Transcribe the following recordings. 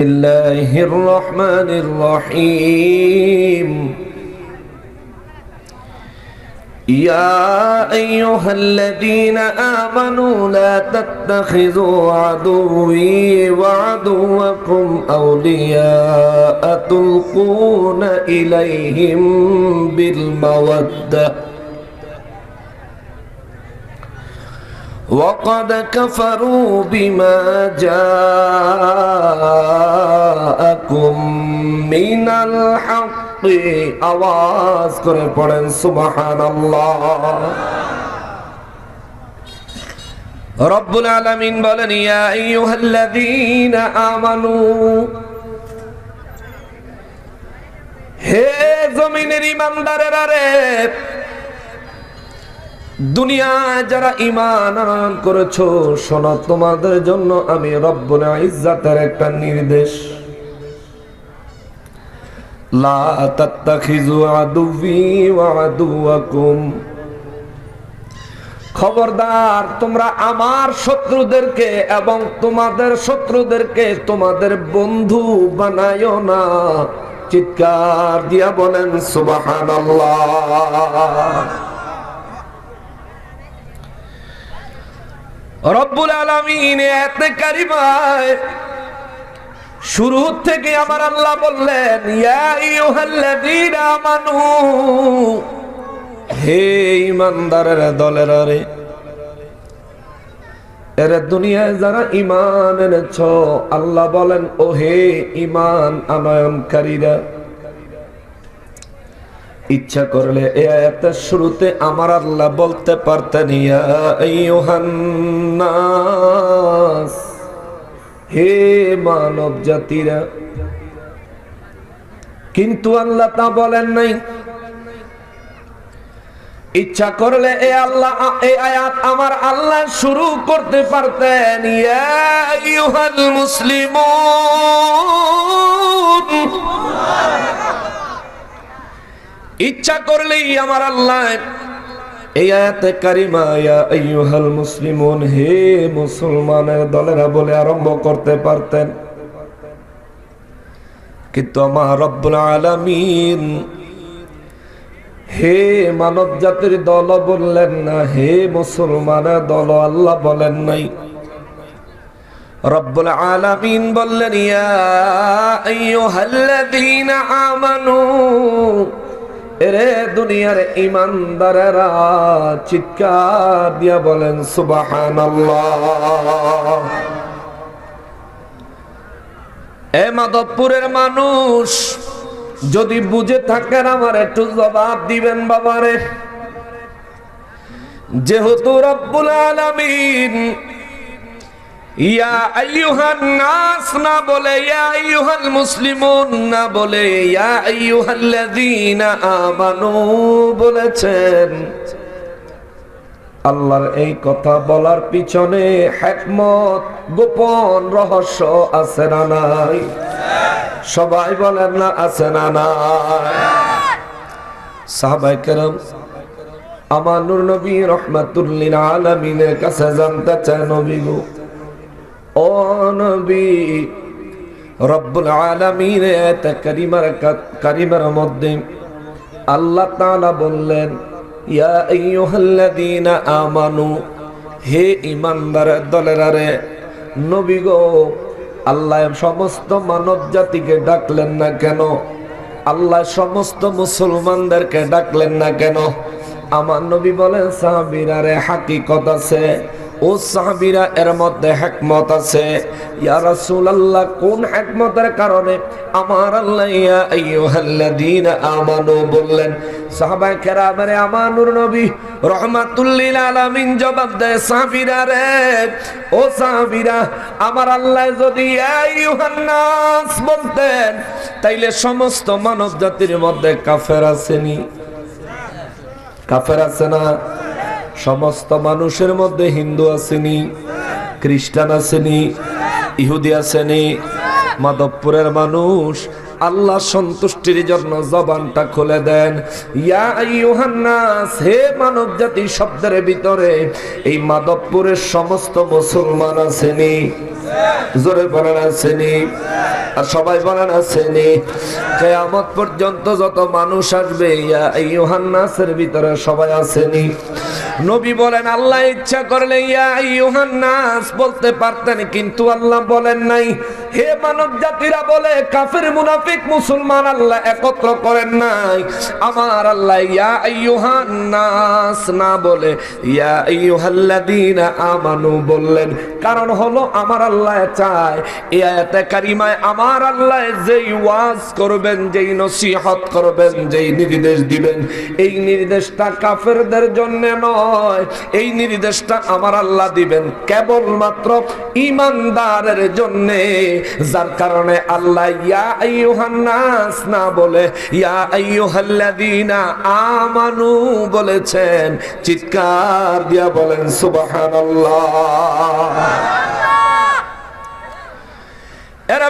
الله الرحمن الرحيم يا أيها الذين آمنوا لا تتخذوا عدوي وعدوكم أولياء تلقون إليهم بالمودة وقد كفروا بما جاءكم من الحق আওয়াজ করে পড়েন সুবহানাল্লাহ রব্বুল আলামিন বলেন ইয়া আইয়ুহাল্লাযীনা আমানু হে জমিনের ইমানদারেরা রে দুনিয়ায় যারা ইমান আনয়ন করেছ, শোনো, তোমাদের জন্য আমি রব্বুল ইজ্জাতের একটা নির্দেশ। লা তাত্তাখিযু আদুওয়ি ওয়া আদুওয়াকুম। খবরদার, তোমরা আমার শত্রুদেরকে এবং তোমাদের শত্রুদেরকে তোমাদের বন্ধু বানায়ো না। চিৎকার দিয়া বলেন, সুবহানাল্লাহ। রব্বুল আলমিন এতে কারিমায় শুরু থেকে আমার আল্লাহ বললেন আমানু, হে ইমানদারের দলের রে, এর দুনিয়ায় যারা ইমান এনেছ, আল্লাহ বলেন ও হে ইমান আনয়নকারীরা ইচ্ছা করলে এ আয়াতের শুরুতে আমার আল্লাহ বলতে পারতেন হে মানব জাতিরা। কিন্তু আল্লাহ তা বলেন নাই। ইচ্ছা করলে এ আল্লাহ, এ আয়াত আমার আল্লাহ শুরু করতে পারতেন, ইয়া মুসলিমুন। ইচ্ছা করলেই আমার আল্লাহ এই আয়াতে কারিমা, ইয়া আইয়ুহাল মুসলিমুন, হে মুসলমানের দলেরা বলে আরম্ভ করতে পারতেন। কিন্তু আমার রব্বুল আলামিন হে মানব জাতির দল বললেন না, হে মুসলমানের দল আল্লাহ বলেন নাই। রব্বুল আলামিন বললেন, ইয়া আইয়ুহাল্লাযীনা আমানু এরে দুনিয়ার ইমানদারেরা চিৎকার দিয়া বলেন, সুবহানাল্লাহ। এ মাধবপুরের মানুষ যদি বুঝে থাকেন, আমার একটু জবাব দিবেন বাবারে। যেহেতু রব্বুল আলামিন ইয়া আইয়ুহান নাস, না বলে ইয়া আইয়ুহাল মুসলিমুন, না বলে ইয়া আইয়ুহাল্লাযীনা আমানু বলেছেন। আল্লাহর এই কথা বলার পিছনে হেকমত, গোপন রহস্য আছে না নাই? সবাই বলেন না, আছে না নাই? সাহাবাই কেরাম আমার নূর নবী রহমাতুল্লিল আলামিনের কাছে জানতে চায় নবী গো। ও নবী, রব্বুল আলামিন এত কারিমার কারিমার মধ্যে আল্লাহ তাআলা বললেন, ইয়া আইয়ুহাল্লাযীনা আমানু, হে ঈমানদার দলেরা রে, নবী গো, আল্লাহ সমস্ত মানব জাতিকে ডাকলেন না কেন? আল্লাহ সমস্ত মুসলমানদেরকে ডাকলেন না কেন? আমার নবী বলেন, সাহাবীরা রে, হাকিকত আছে। ও সাহাবিরা এর মধ্যে হেকমত আছে, ইয়া রাসূলুল্লাহ, কোন হেকমতের কারণে আমার আল্লাহ ইয়া আইয়ুহাল্লাযীনা আমানু বললেন? সাহাবায়ে কেরামের আমানুর নবী রাহমাতুল লিল আলামিন জবাব দেয়, সাহাবীরা রে, ও সাহাবীরা, আমার আল্লাহ যদি ইয়া আইয়ুহান নাস বলতেন, তাইলে সমস্ত মানব জাতির মধ্যে কাফের আসেনি। কাফের আছে না? সমস্ত মানুষের মধ্যে হিন্দু আসেনি, খ্রিস্টান আসেনি, ইহুদি আসেনি। মাধবপুরের মানুষ আল্লাহ সন্তুষ্টির জন্য জবানটা খুলে দেন। হে মানব জাতি শব্দের ভিতরে এই মাধবপুরের সমস্ত মুসলমান আছেনি জোরে বলেন আসেনি আর সবাই বলেন আসেনি কেয়ামত পর্যন্ত যত মানুষ আসবে, ইয়া আইয়ুহান্নাসের ভিতরে সবাই আসেনি নবী বলেন, আল্লাহ ইচ্ছা করলে ইয়া আইয়ুহান্নাস বলতে পারতেন, কিন্তু আল্লাহ বলেন নাই। হে মানব জাতিরা বলে, কাফের, মুনাফিক, মুসলমান আল্লাহ একত্র করেন নাই। আমার আল্লাহ ইয়া আইয়ুহান্নাস না বলে, ইয়া আইয়ুহাল্লাযীনা আমানু বললেন। কারণ হলো, আমার আল্লাহ চায়। এই আয়াতে কারিমায় আমার আল্লাহ যেই ওয়াজ করবেন, যেই নসিহত করবেন, যেই নির্দেশ দিবেন, এই নির্দেশটা কাফেরদের জন্য নয়। এই নির্দেশটা আমার আল্লাহ দিবেন কেবলমাত্র ইমানদারের জন্য। যার কারণে আল্লাহ ইয়া আইয়ুহান নাস না বলে, ইয়া আইয়ুহাল্লাযীনা আমানু বলেছেন, চিৎকার দিয়া বলেন, সুবহানাল্লাহ।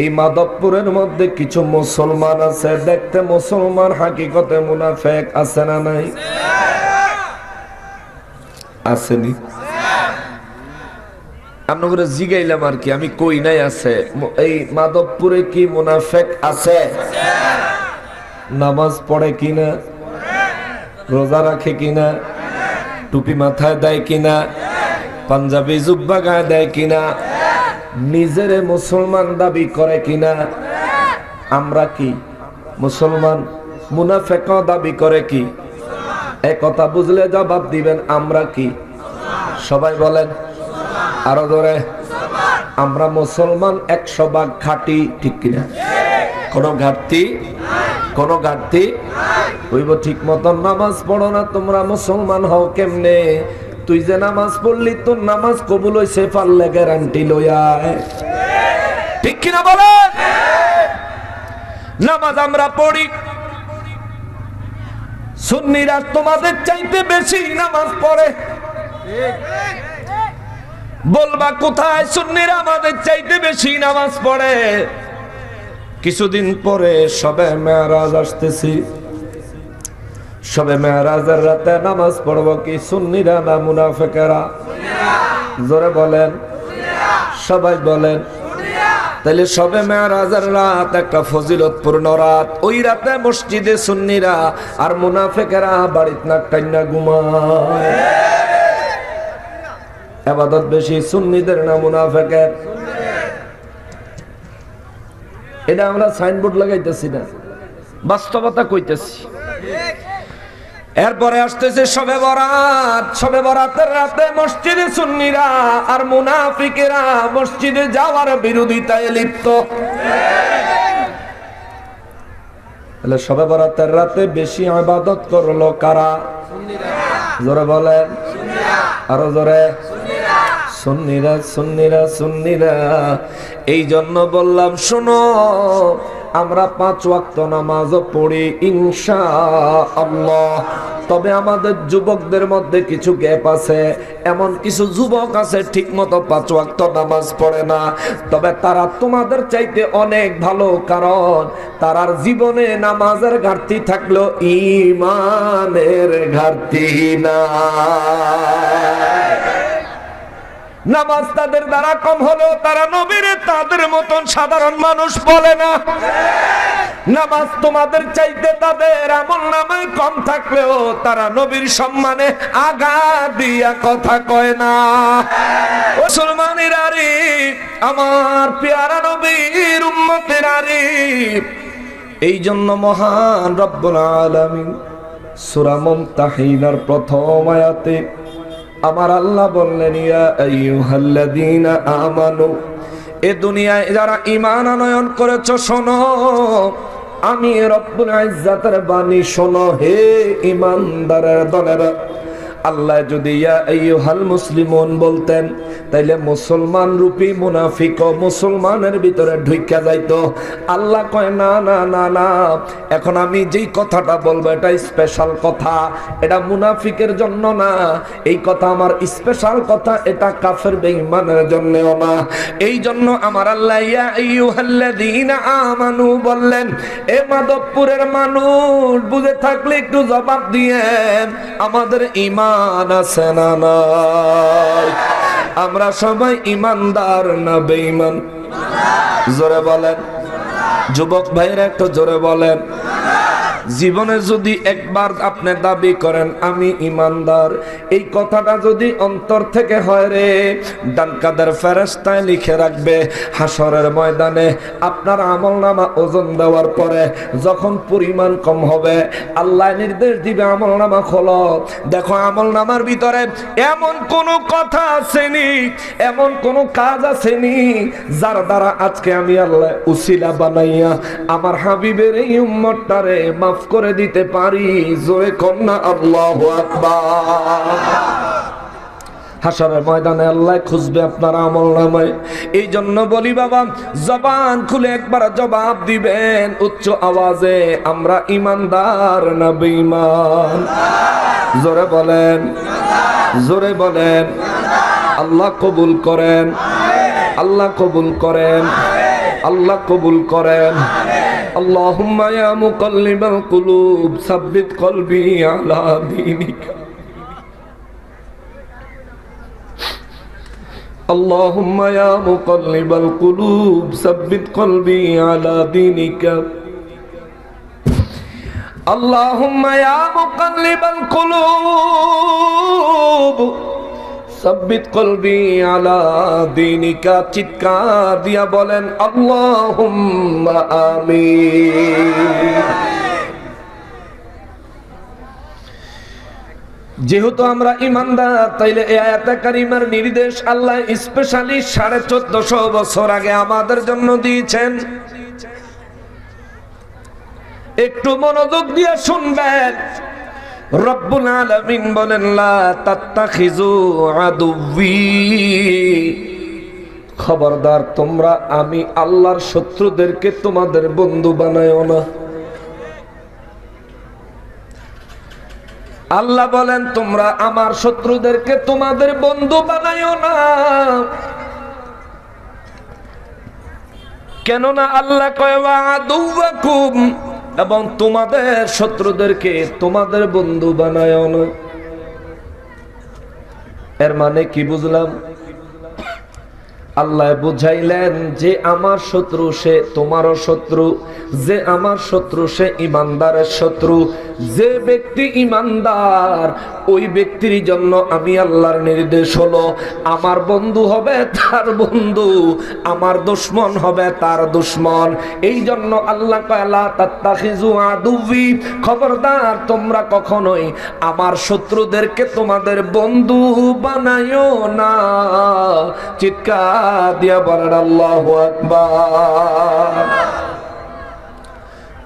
এই মাধবপুরের মধ্যে কিছু মুসলমান আছে, দেখতে মুসলমান, হাকিকতে মুনাফেক আছে না নাই? আসেনি? আপনাকে জিগাইলাম আর কি, আমি কই নাই আছে। এই মাধবপুরে কি মুনাফেক আছে? নামাজ পড়ে কিনা? রোজা রাখে কিনা? টুপি মাথায় দেয় কিনা? পাঞ্জাবি জুব্বা গায়ে দেয় কিনা? নিজের মুসলমান দাবি করে কিনা? আমরা কি মুসলমান মুনাফেক দাবি করে কি? এ কথা বুঝলে জবাব দিবেন, আমরা কি? সবাই বলেন, আরও ধরে আমরা মুসলমান একশো ভাগ খাটি, ঠিক কিনা? কোনো ঘাটতি? কোনো ঘাটতি? হইব ঠিক মতন, নামাজ পড়ো না তোমরা মুসলমান হও কেমনে? তুই যে নামাজ পড়লি, তোর নামাজ কবুল হইছে পারলে গ্যারান্টি লইয়া ঠিক কিনা বলেন? নামাজ আমরা পড়ি। সুন্নিরা তোমাদের চাইতে বেশি নামাজ পড়ে। বলবা কোথায়? সুন্নিরা আমাদের চাইতে বেশি নামাজ পড়ে। কিছুদিন পরে সবে মেয়ারাজ আসতেছি। সবে মেয়ারাজের রাতে নামাজ পড়ব কি সুন্নিরা না মুনাফেকেরা? জোরে বলেন। সবাই বলেন। তাহলে সবে মেয়ারাজের রাত একটা ফজিলতপূর্ণ রাত। ওই রাতে মসজিদে সুন্নিরা আর মুনাফেকেরা বাড়িতে না কান্না ঘুমায়। আবাদত বেশি সুন্নিদের না মুনাফেকের? এটা আমরা সাইনবোর্ড লাগাইতেছি না। বাস্তবতা কইতেছি। এরপরে আসতেছে সবে বরাত, সবে বরাতের রাতে মসজিদে সুন্নিরা আর মুনাফিকেরা মসজিদে যাওয়ার বিরোধিতায় লিপ্ত। তাহলে সবে বরাতের রাতে বেশি আবাদত করল কারা? জোরে বলেন। আরও জোরে। সুন্নিরা সুন্নিরা সুন্নিরা, এই জন্য বললাম, শোনো আমরা পাঁচ ওয়াক্ত নামাজ পড়ি ইনশা আল্লাহ তবে আমাদের যুবকদের মধ্যে কিছু গ্যাপ আছে। এমন কিছু যুবক আছে ঠিক মতো পাঁচ ওয়াক্ত নামাজ পড়ে না। তবে তারা তোমাদের চাইতে অনেক ভালো, কারণ তারার জীবনে নামাজের ঘাটতি থাকল ইমানের ঘাটতি না নামাজ তাদের দ্বারা কম হলেও তারা নবীরে তাদের মতন সাধারণ মানুষ বলে না। নামাজ তোমাদের চাইতে তাদের আমল নামে কম থাকলেও তারা নবীর সম্মানে আগা দিয়া কথা কয় না। মুসলমানের আরে আমার পেয়ারা নবীর উম্মতের আরে এই জন্য মহান রব্বুল আলামিন সূরা মুমতাহিনার প্রথম আয়াতে আমার আল্লাহ বললেন আমানু, এ দুনিয়ায় যারা ইমান আনয়ন করেছ, শোনো, আমি রব্বুল ইজ্জাতের বাণী, শোনো, হে ইমানদারের দলেরা আল্লাহ যদি ইয়া আইয়ুহাল বলতেন, তাইলে মুসলমান রূপী মুনাফিক মুসলমানের ভিতরে ঢুইকা যাইতো। আল্লাহ কয়, না না না না, এখন আমি যেই কথাটা বলব, এটা স্পেশাল কথা। এটা মুনাফিকের জন্য না। এই কথা আমার স্পেশাল কথা, এটা কাফের বেঈমানের জন্যও না। এই জন্য আমার আল্লাহ ইয়া আইয়ুহাল্লাযীনা আমানু বললেন, এ মাধবপুরের মানুষ, বুঝে থাকলে একটু জবাব দিয়েন। আমাদের ইমান আছে না নাই? আমরা সবাই ইমানদার না বেঈমান? জোরে বলেন। যুবক ভাইরা একটু জোরে বলেন। জীবনে যদি একবার আপনি দাবি করেন, আমি ইমানদার এই কথাটা যদি অন্তর থেকে হয় রে, ডানকাদের ফেরেস্তায় লিখে রাখবে হাসরের ময়দানে আপনার আমল নামা ওজন দেওয়ার পরে যখন পরিমাণ কম হবে, আল্লাহ নির্দেশ দিবে আমল নামা খোলো। দেখো আমল নামার ভিতরে এমন কোন কথা আসেনি, এমন কোন কাজ আসেনি, যার দ্বারা আজকে আমি আল্লাহ উসিলা বানাইয়া আমার হাবিবের এই উম্মতটারে মাফ করে দিতে পারি, জোরে কন্যা আল্লাহু হাসরের ময়দানে আল্লাহ খুঁজবে আপনার আমল নামায়। এই জন্য বলি, বাবা, জবান খুলে একবার জবাব দিবেন, উচ্চ আওয়াজে, আমরা ইমানদার না বেঈমান? জোরে বলেন জোরে বলেন, আল্লাহ কবুল করেন, আল্লাহ কবুল করেন। আল্লাহ কবুল করেন اللهم يا مقلب القلوب ثبت قلبي على دينك اللهم يا مقلب القلوب ثبت قلبي على دينك اللهم يا مقلب القلوب কলবি আলা দিনিকা, চিৎকার দিয়া বলেন, আল্লাহুম্মা আমিন। যেহেতু আমরা ইমানদার, তাইলে এই আয়াতে কারিমার নির্দেশ আল্লাহ স্পেশালি সাড়ে চোদ্দশো বছর আগে আমাদের জন্য দিয়েছেন। একটু মনোযোগ দিয়ে শুনবেন। রব্বুল বলেন, লা খবরদার, তোমরা, আমি আল্লাহর শত্রুদেরকে তোমাদের বন্ধু বানায়ও না। আল্লাহ বলেন, তোমরা আমার শত্রুদেরকে তোমাদের বন্ধু বানায়ও না। কেননা আল্লাহ কয় আদুওয়াকুম। এবং তোমাদের শত্রুদেরকে তোমাদের বন্ধু বানায় এর মানে কি বুঝলাম? আল্লাহ বুঝাইলেন যে আমার শত্রু সে তোমারও শত্রু, যে আমার শত্রু সে ইমানদারের শত্রু। যে ব্যক্তি ইমানদার, ওই ব্যক্তির জন্য আমি আল্লাহর নির্দেশ হলো, আমার বন্ধু হবে তার বন্ধু, আমার দুশ্মন হবে তার দুশ্মন। এই জন্য আল্লাহ খবরদার, তোমরা কখনোই আমার শত্রুদেরকে তোমাদের বন্ধু বানায়ও না। চিৎকার দিয়া বলেন, আল্লাহু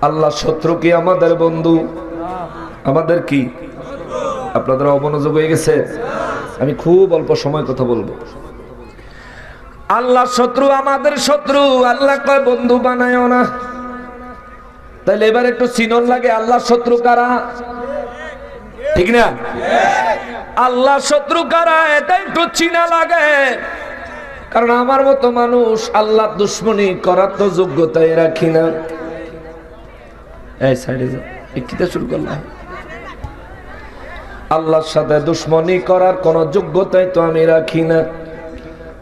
আল্লাহ শত্রু কি আমাদের বন্ধু? আমাদের কি? আপনাদের অমনোযোগ হয়ে গেছে? আমি খুব অল্প সময় কথা বলব। আল্লাহ শত্রু আমাদের শত্রু। আল্লাহ কয়, বন্ধু বানায় না। তাহলে এবার একটু চিনন লাগে, আল্লাহ শত্রু কারা? ঠিক না? আল্লাহ শত্রু কারা? এটা একটু চিনা লাগে। কারণ আমার মতো মানুষ আল্লাহ দুশ্মনী করার তো যোগ্যতাই রাখি না। এই সাইডে শুরু করলাম। আল্লাহর সাথে দুশ্মনী করার কোন যোগ্যতাই তো আমি রাখি না।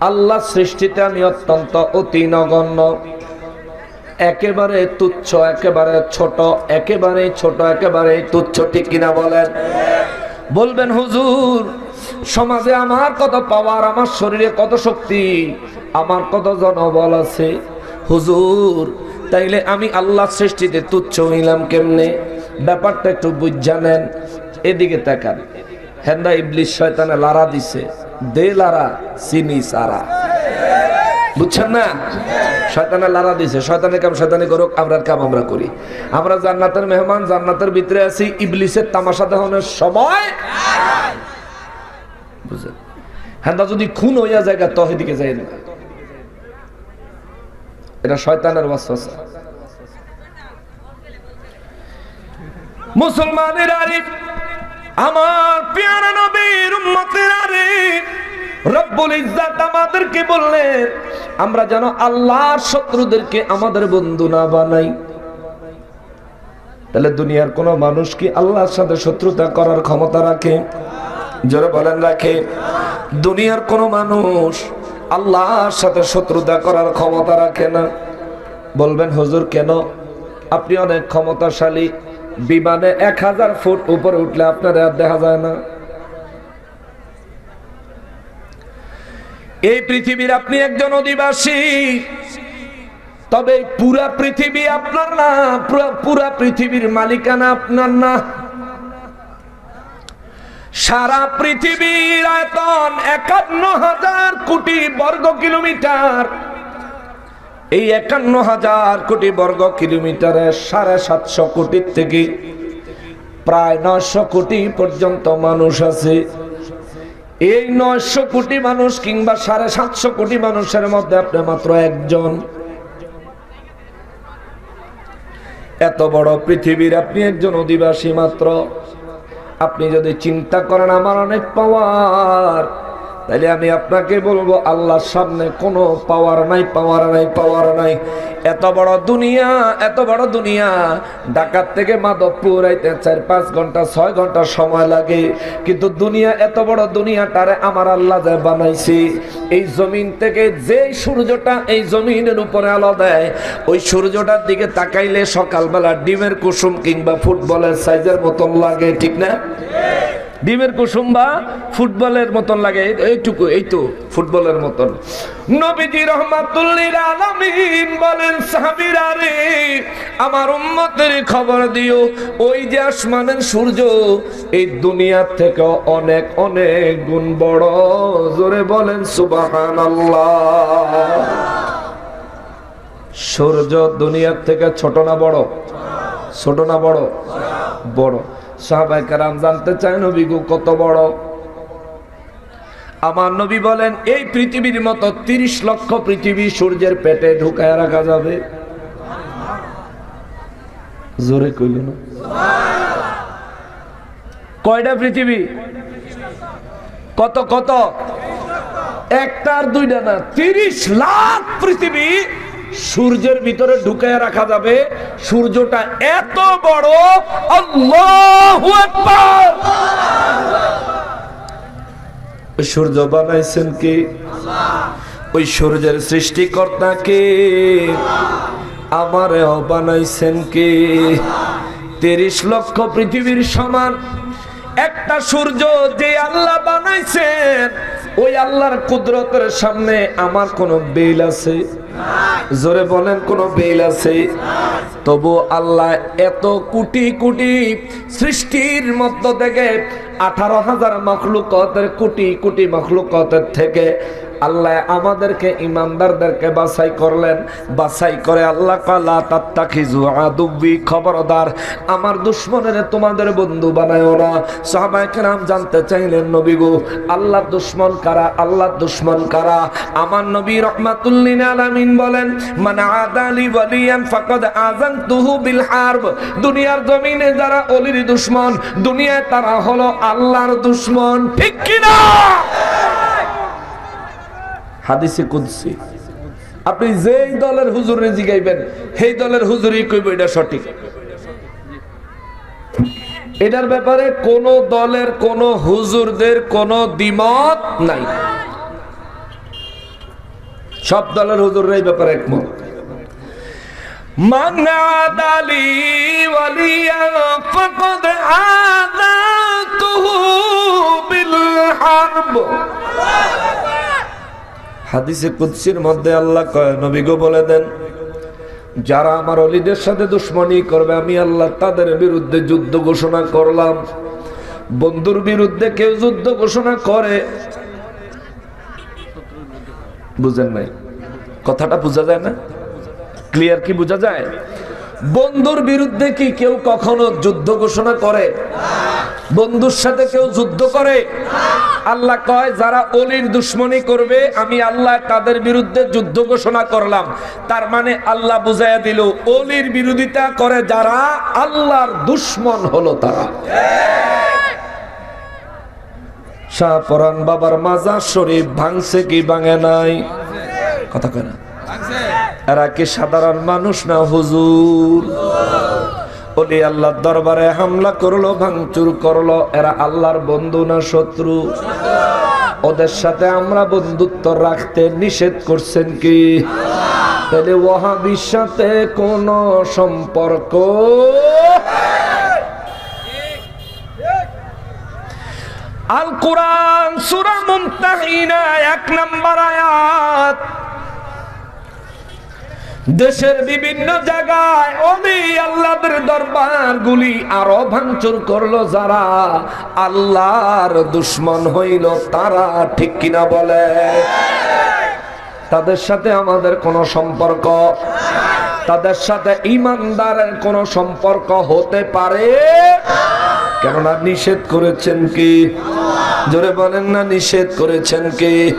আল্লাহ সৃষ্টিতে আমি অত্যন্ত অতি নগণ্য। একেবারে তুচ্ছ, একেবারে ছোট একেবারে ছোট একেবারে তুচ্ছ, ঠিক কিনা বলেন? বলবেন, হুজুর সমাজে আমার কত পাওয়ার, আমার শরীরে কত শক্তি, আমার কত জনবল আছে। হুজুর, তাইলে আমি আল্লাহ সৃষ্টিতে তুচ্ছ হইলাম কেমনে? ব্যাপারটা একটু বুঝ জানেন এদিকে তাকান। হেন্দা ইবলিশ শয়তানে লারা দিছে, দে লারা, চিনি সারা। বুঝছেন না? শয়তানে লারা দিছে শয়তানের কাম, শয়তানি করুক আমরা কাম আমরা করি। আমরা জান্নাতের মেহমান, জান্নাতের ভিতরে আছি, ইবলিসের তামাশা দেখানোর সময় হ্যাঁ যদি খুন হইয়া জায়গা তহেদিকে যাই না এটা শয়তানের মুসলমানের আমার নবীর উম্মতের রব্বুল আমাদেরকে বললেন আমরা যেন আল্লাহর শত্রুদেরকে আমাদের বন্ধু না বানাই। তাহলে দুনিয়ার কোন মানুষ কি আল্লাহর সাথে শত্রুতা করার ক্ষমতা রাখে? জোরে বলেন রাখে, দুনিয়ার কোন মানুষ আল্লাহর সাথে শত্রুতা করার ক্ষমতা রাখে না। বলবেন, হুজুর, কেন? আপনি অনেক ক্ষমতাশালী। বিমানে এক হাজার ফুট উপরে উঠলে আপনার আর দেখা যায় না। এই পৃথিবীর আপনি একজন অধিবাসী। তবে পুরা পৃথিবী আপনার না পুরা পৃথিবীর মালিকানা আপনার না। সারা পৃথিবীর আয়তন একান্ন হাজার কোটি বর্গ কিলোমিটার। এই একান্ন হাজার কোটি বর্গ কিলোমিটারে সাড়ে সাতশো কোটির থেকে প্রায় নয়শো কোটি পর্যন্ত মানুষ আছে। এই নয়শো কোটি মানুষ কিংবা সাড়ে সাতশো কোটি মানুষের মধ্যে আপনি মাত্র একজন। এত বড় পৃথিবীর আপনি একজন অধিবাসী মাত্র। আপনি যদি চিন্তা করেন আমার অনেক পাওয়ার তাহলে আমি আপনাকে বলব, আল্লাহর সামনে কোনো পাওয়ার নাই পাওয়ার নাই পাওয়ার নাই। এত বড় দুনিয়া, এত বড় দুনিয়া। ঢাকার থেকে মাধবপুর আইতে চার, পাঁচ ঘণ্টা, ছয় ঘণ্টা সময় লাগে। কিন্তু দুনিয়া, এত বড় দুনিয়াটারে আমার আল্লাহ যে বানাইছি। এই জমিন থেকে যে সূর্যটা এই জমিনের উপরে আলো দেয়, ওই সূর্যটার দিকে তাকাইলে সকালবেলা ডিমের কুসুম কিংবা ফুটবলের সাইজের মতন লাগে, ঠিক না? ডিমের কুসুম বা ফুটবলের মতন লাগে। এইটুকু এই তো ফুটবলের মতন। নবীজি রহমাতুল্লিল আলামিন বলেন, সাহাবীরা রে, আমার উম্মতের খবর দিও, ওই যে আসমানের সূর্য, এই দুনিয়ার থেকে অনেক অনেক গুণ বড়। জোরে বলেন, সুবহানাল্লাহ। সূর্য দুনিয়ার থেকে ছোট না বড়? ছোট না বড়? বড়। কারাম জানতে চায়, নবী গো, কত বড়? আমার নবী বলেন, এই পৃথিবীর মতো তিরিশ লক্ষ পৃথিবী সূর্যের পেটে ঢুকায় রাখা যাবে? জোরে কইল না। কয়টা পৃথিবী? কত কত? একটার দুইটা না, তিরিশ লাখ পৃথিবী সূর্যের ভিতরে ঢুকায় রাখা যাবে। সূর্যটা এত বড় সূর্য বানাইছেন কি? ওই সূর্যের সৃষ্টিকর্তা কে? আমারেও বানাইছেন কে? তিরিশ লক্ষ পৃথিবীর সমান। একটা সূর্য যে আল্লাহ বানাইছেন, ওই আল্লাহর কুদরতের সামনে আমার কোনো বেল আছে? জোরে বলেন, কোনো বেল আছে? তবু আল্লাহ এত কোটি কোটি সৃষ্টির মধ্য থেকে আঠারো হাজার মখলুকতের, কোটি কোটি মখলুকতের থেকে আল্লাহ আমাদেরকে ইমানদারদেরকে বাছাই করলেন। বাছাই করে আল্লাহ কালা তাত্তাখিজু আদুব্বি খবরদার। আমার দুশ্মনের তোমাদের বন্ধু বানায়ও না। সাহাবায়ে নাম জানতে চাইলেন, নবী গো, আল্লাহর দুশ্মন কারা? আল্লাহর দুশ্মন কারা? আমার নবী রহমাতুল্লিন আলামিন বলেন মানে আদালি ওয়ালিয়ান ফাকাদ আযানতুহু বিল হারব। দুনিয়ার জমিনে যারা অলির দুশ্মন, দুনিয়ায় তারা হলো আল্লাহর দুশ্মন। ঠিক কিনা? হাদিসে কুদসি আপনি যেই দলের হুজুরে জিগাইবেন সেই দলের হুজুরই কইব এটা সঠিক এটার ব্যাপারে কোন দলের কোন হুজুরদের কোন দ্বিমত নাই সব দলের হুজুররা এই ব্যাপারে একমত من عاد لي وليا فقد عادته بالحرب হাদিসে কুদ্সির মধ্যে আল্লাহ কয় নবী গো বলে দেন, যারা আমার অলিদের সাথে দুশ্মনী করবে, আমি আল্লাহ তাদের বিরুদ্ধে যুদ্ধ ঘোষণা করলাম। বন্ধুর বিরুদ্ধে কেউ যুদ্ধ ঘোষণা করে? বুঝেন নাই। কথাটা বোঝা যায় না? ক্লিয়ার কি বোঝা যায়? বন্ধুর বিরুদ্ধে কি কেউ কখনো যুদ্ধ ঘোষণা করে? বন্ধুর সাথে কেউ যুদ্ধ করে? আল্লাহ কয়, যারা অলির দুশ্মনী করবে, আমি আল্লাহ তাদের বিরুদ্ধে যুদ্ধ ঘোষণা করলাম। তার মানে আল্লাহ বুঝাইয়া দিল, অলির বিরোধিতা করে যারা আল্লাহর দুশ্মন হলো তারা। শাহপরান বাবার মাজার শরীফ ভাঙছে কি ভাঙে নাই? কথা কয় না। এরা কি সাধারণ মানুষ না হুজুর? ওলি আল্লাহর দরবারে হামলা করল, ভাঙচুর করল, এরা আল্লাহর বন্ধু না শত্রু? ওদের সাথে আমরা বন্ধুত্ব রাখতে নিষেধ করছেন কি? তাহলে ওয়াহাবির সাথে কোন সম্পর্ক? আল কোরআন সূরা মুমতাহিনা এক নাম্বার আয়াত। দেশের বিভিন্ন জায়গায় অলি আল্লাহদের দরবার গুলি আরও ভাঙচুর করল যারা। আল্লাহর দুশ্মন হইল তারা, ঠিক কিনা বলে? তাদের সাথে আমাদের কোনো সম্পর্ক? তাদের সাথে ইমানদারের কোনো সম্পর্ক হতে পারে? কেননা নিষেধ করেছেন কি? জোরে বলেন না, নিষেধ করেছেন কি?